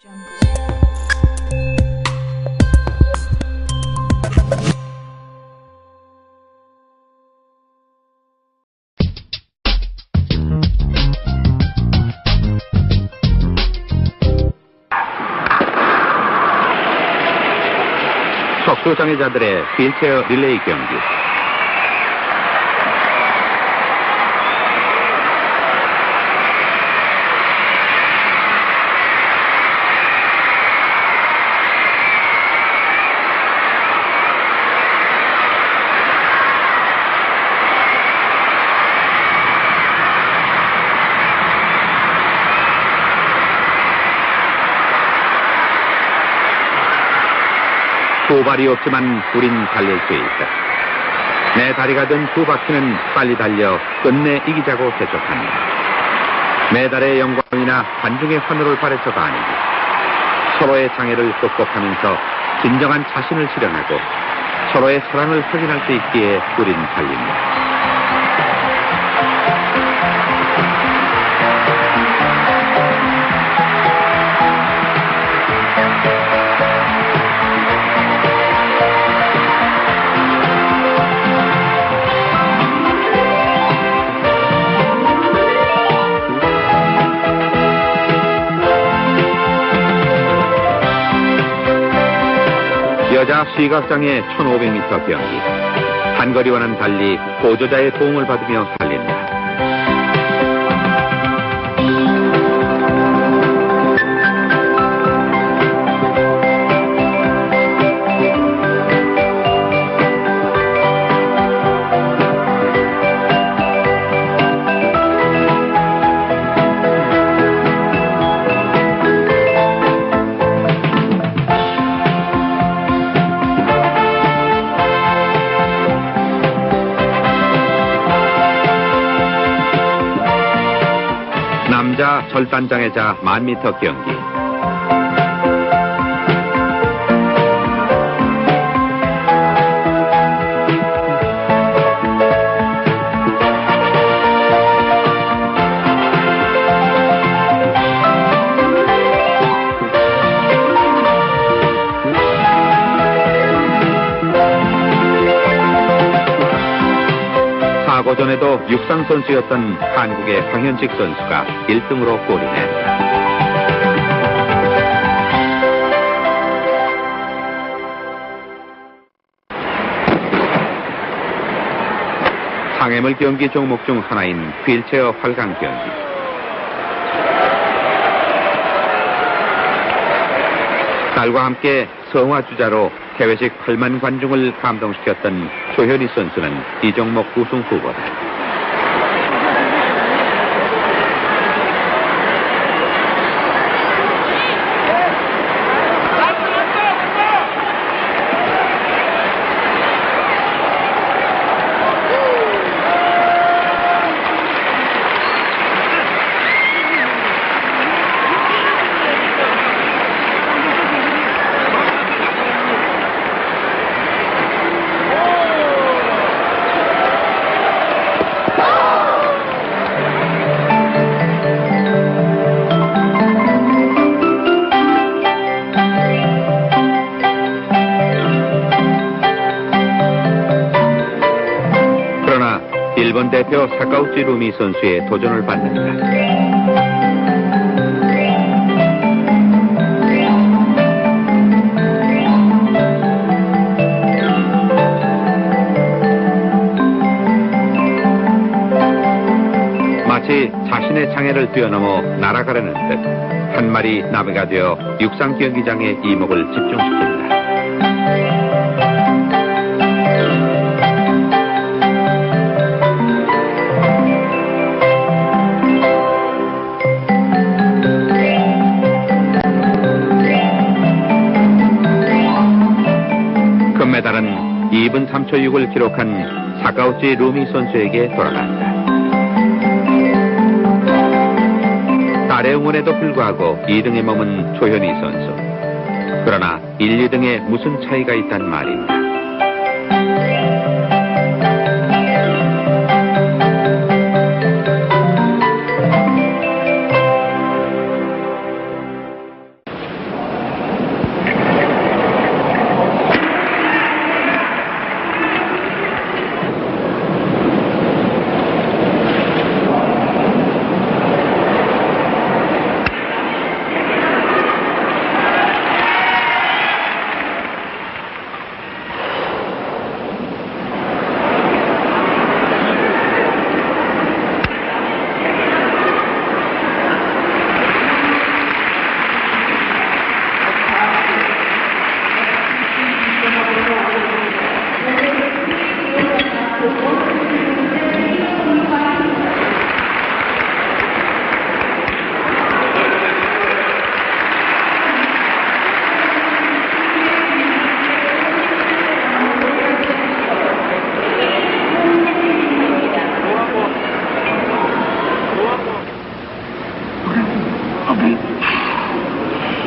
척수 장애자들의 휠체어 릴레이 경기. 두 발이 없지만 우린 달릴 수 있다. 내 다리가 든 두 바퀴는 빨리 달려 끝내 이기자고 재촉한다. 메달의 영광이나 관중의 환호를 바래서가 아니고 서로의 장애를 극복하면서 진정한 자신을 실현하고 서로의 사랑을 확인할 수 있기에 우린 달린다. 시각장애 1500m 경기. 단거리와는 달리 보조자의 도움을 받으며 달 남자 절단장애자 1000m 경기. 전에도 육상 선수였던 한국의 황현직 선수가 1등으로 골이냈다. 상해물 경기 종목 중 하나인 휠체어 활강 경기. 딸과 함께 성화 주자로 해외식 8만 관중을 감동시켰던 조현희 선수는 이 종목 우승 후보다. 일본 대표 사카우치 루미 선수의 도전을 받는다. 마치 자신의 장애를 뛰어넘어 날아가려는 듯 한 마리 나비가 되어 육상 경기장의 이목을 집중시킨다. 메달은 2분 3초 6을 기록한 사카우치 루미 선수에게 돌아간다. 딸의 응원에도 불구하고 2등에 머문 조현희 선수. 그러나 1, 2등에 무슨 차이가 있단 말인가.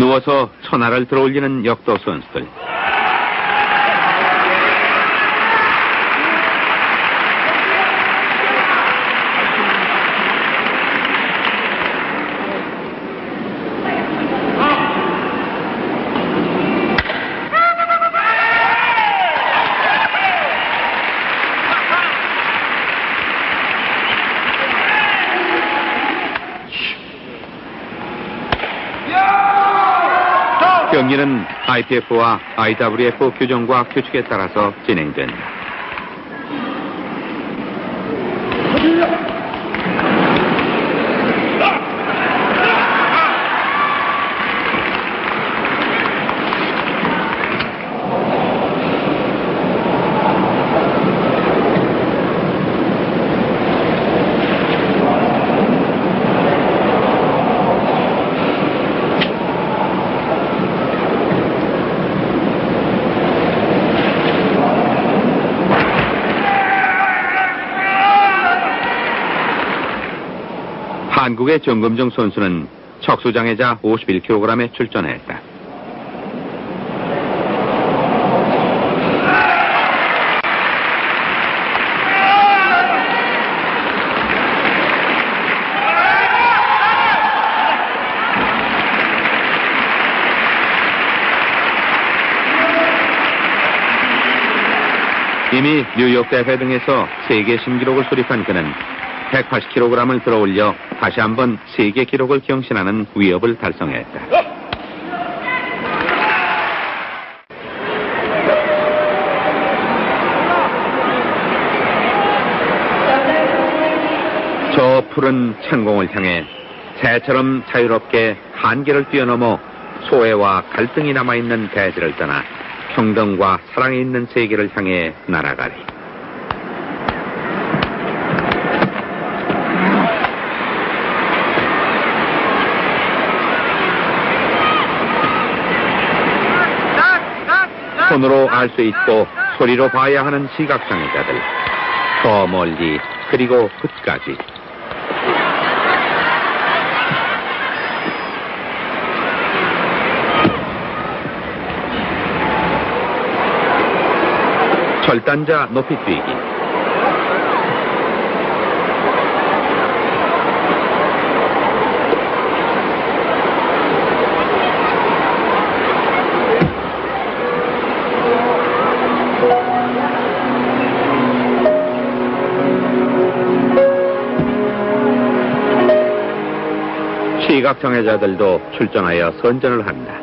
누워서 천하를 들어올리는 역도 선수들. 경기는 IPF와 IWF 규정과 규칙에 따라서 진행된다. 한국의 정금정 선수는 척수장애자 51kg에 출전했다. 이미 뉴욕 대회 등에서 세계 신기록을 수립한 그는 180kg을 들어올려 다시 한번 세계 기록을 경신하는 위협을 달성했다. 저 푸른 천공을 향해 새처럼 자유롭게 한계를 뛰어넘어 소외와 갈등이 남아있는 대지를 떠나 평등과 사랑이 있는 세계를 향해 날아가리. 손으로 알 수 있고 소리로 봐야 하는 시각장애자들. 더 멀리 그리고 끝까지. 절단자 높이 뛰기. 시각장애자들도 출전하여 선전을 한다.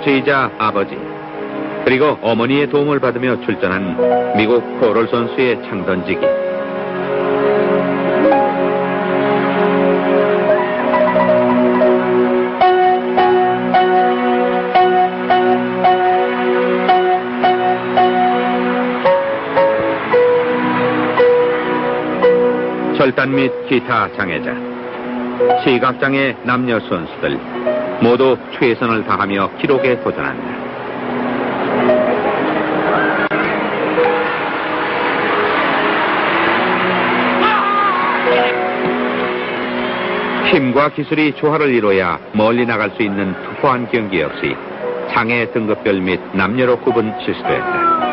코치이자 아버지 그리고 어머니의 도움을 받으며 출전한 미국 코럴 선수의 창던지기. 절단 및 기타 장애자 시각장애 남녀 선수들 모두 최선을 다하며 기록에 도전한다. 힘과 기술이 조화를 이뤄야 멀리 나갈 수 있는 투포한 경기 역시 장애 등급별 및 남녀로 구분 실시됐다.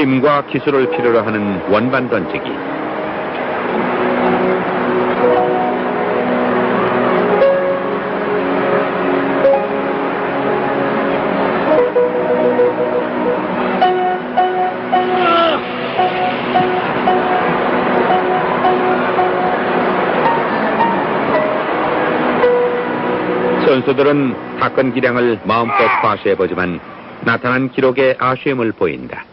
힘과 기술을 필요로 하는 원반 던지기. 선수들은 닦은 기량을 마음껏 과시해보지만 나타난 기록에 아쉬움을 보인다.